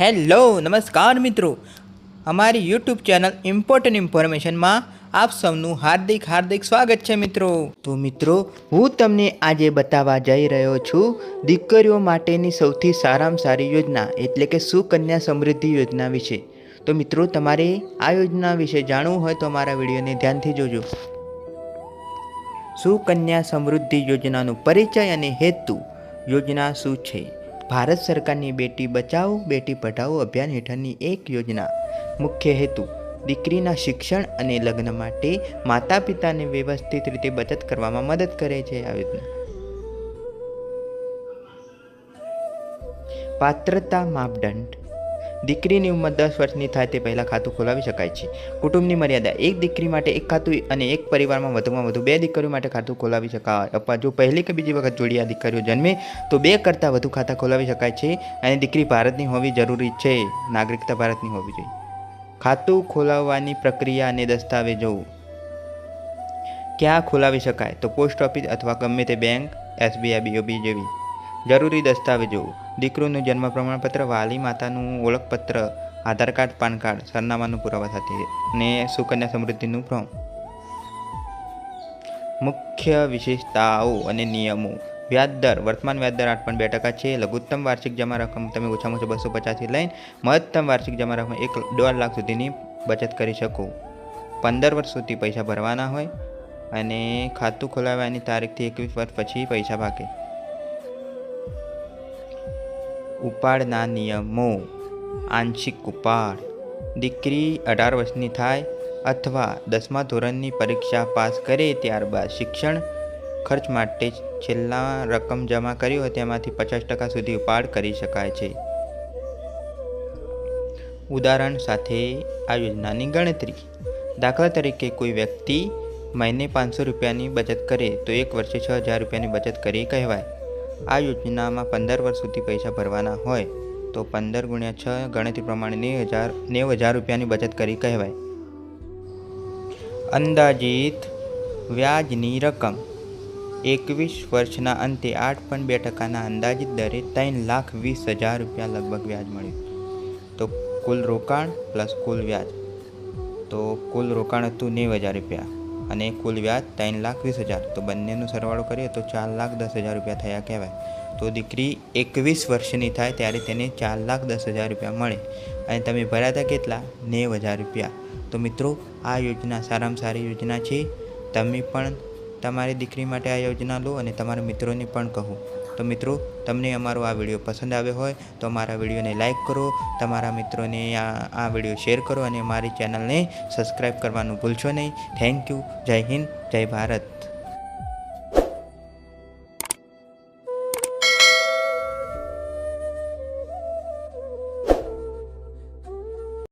Hello, નમસ્કાર મિત્રો. અમારી યુટ્યુબ ચેનલ ઇમ્પોર્ટન્ટ ઇન્ફોર્મેશનમાં આપ સૌનું હાર્દિક હાર્દિક સ્વાગત છે મિત્રો. તો મિત્રો, હું તમને આજે બતાવવા જઈ રહ્યો છું દીકરીઓ માટેની સૌથી સારામાં સારી યોજના, એટલે કે સુકન્યા સમૃદ્ધિ યોજના વિશે. તો મિત્રો, તમારે આ યોજના વિશે જાણવું હોય તો અમારા વિડીયોને ધ્યાનથી જોજો. સુકન્યા સમૃદ્ધિ યોજનાનો પરિચય અને હેતુ યોજના શું છે? ભારત સરકારની બેટી બચાવો, બેટી પઢાઓ અભિયાન હેઠળની એક યોજના. મુખ્ય હેતુ, દીકરીના શિક્ષણ અને લગ્ન માટે માતા પિતાને વ્યવસ્થિત રીતે બચત કરવામાં મદદ કરે છે આ યોજના. પાત્રતા માપદંડ દીકરીની ઉંમર દસ વર્ષની થાય તે પહેલાં ખાતું ખોલાવી શકાય છે. કુટુંબની મર્યાદા એક દીકરી માટે એક ખાતું અને એક પરિવારમાં વધુમાં વધુ બે દીકરીઓ માટે ખાતું ખોલાવી શકાય. અથવા જો પહેલી કે બીજી વખત જોડિયા દીકરીઓ જન્મે, તો બે કરતાં વધુ ખાતા ખોલાવી શકાય છે અને દીકરી ભારતની હોવી જરૂરી છે. નાગરિકતા ભારતની હોવી જોઈએ. ખાતું ખોલાવવાની પ્રક્રિયા અને દસ્તાવેજો. ક્યાં ખોલાવી શકાય? તો પોસ્ટ ઓફિસ અથવા ગમે તે બેંક, એસબીઆઈ, બીઓબી જેવી જરૂરી દસ્તાવેજો. દીકરીનું જન્મ પ્રમાણપત્ર, વાલી માતાનું ઓળખપત્ર, આધાર કાર્ડ, પાન કાર્ડ, સરનામાનું પુરાવા સાથે અને સુકન્યા સમૃદ્ધિનું ફોર્મ. મુખ્ય વિશેષતાઓ અને નિયમો. વ્યાજ દર. વર્તમાન વ્યાજ દર આઠ બે ટકા છે. લઘુત્તમ વાર્ષિક જમા રકમ તમે ઓછામાં ઓછા બસો પચાસથી લઈને મહત્તમ વાર્ષિક જમા રકમ એક દોઢ લાખ સુધીની બચત કરી શકો. પંદર વર્ષ સુધી પૈસા ભરવાના હોય અને ખાતું ખોલાવવાની તારીખથી એકવીસ વર્ષ પછી પૈસા ભાગે ઉપાડના નિયમો. આંશિક ઉપાડ. દીકરી અઢાર વર્ષની થાય અથવા દસમા ધોરણની પરીક્ષા પાસ કરે ત્યારબાદ શિક્ષણ ખર્ચ માટે છેલ્લા રકમ જમા કરી હોય તેમાંથી પચાસ ટકા સુધી ઉપાડ કરી શકાય છે. ઉદાહરણ સાથે આ યોજનાની ગણતરી. દાખલા તરીકે કોઈ વ્યક્તિ મહિને પાંચસો રૂપિયાની બચત કરે તો એક વર્ષે છ હજાર રૂપિયાની બચત કરી કહેવાય. આ યોજનામાં પંદર વર્ષ સુધી પૈસા ભરવાના હોય તો પંદર ગુણ્યા છ ગણતરી પ્રમાણે નેવ હજાર નેવ હજાર રૂપિયાની બચત કરી કહેવાય. અંદાજિત વ્યાજની રકમ એકવીસ વર્ષના અંતે આઠ પોઈન્ટ બે ટકાના અંદાજિત દરે ત્રણ લાખ વીસ હજાર રૂપિયા લગભગ વ્યાજ મળ્યું. તો કુલ રોકાણ પ્લસ કુલ વ્યાજ. તો કુલ રોકાણ હતું નેવ હજાર રૂપિયા. અને કુલ વ્યાજ ત્રણ લાખ વીસ હજાર. તો બંનેનો સરવાળો કરીએ તો ચાર લાખ દસ હજાર રૂપિયા થયા કહેવાય. તો દીકરી એકવીસ વર્ષની થાય ત્યારે તેને ચાર લાખ દસ હજાર રૂપિયા મળે. અને તમે ભર્યા હતા કેટલા? નેવ હજાર રૂપિયા. તો મિત્રો, આ યોજના સારામાં સારી યોજના છે. તમે પણ તમારી દીકરી માટે આ યોજના લો અને તમારા મિત્રોને પણ કહો. તો મિત્રો, તમને અમારો આ વીડિયો પસંદ આવ્યો હોય, તો અમારા વિડીયોને લાઈક કરો, તમારા મિત્રોને આ આ વીડિયો શેર કરો અને મારી ચેનલને સબસ્ક્રાઈબ કરવાનું ભૂલશો નહીં. Thank you. જય હિન્દ, જય ભારત.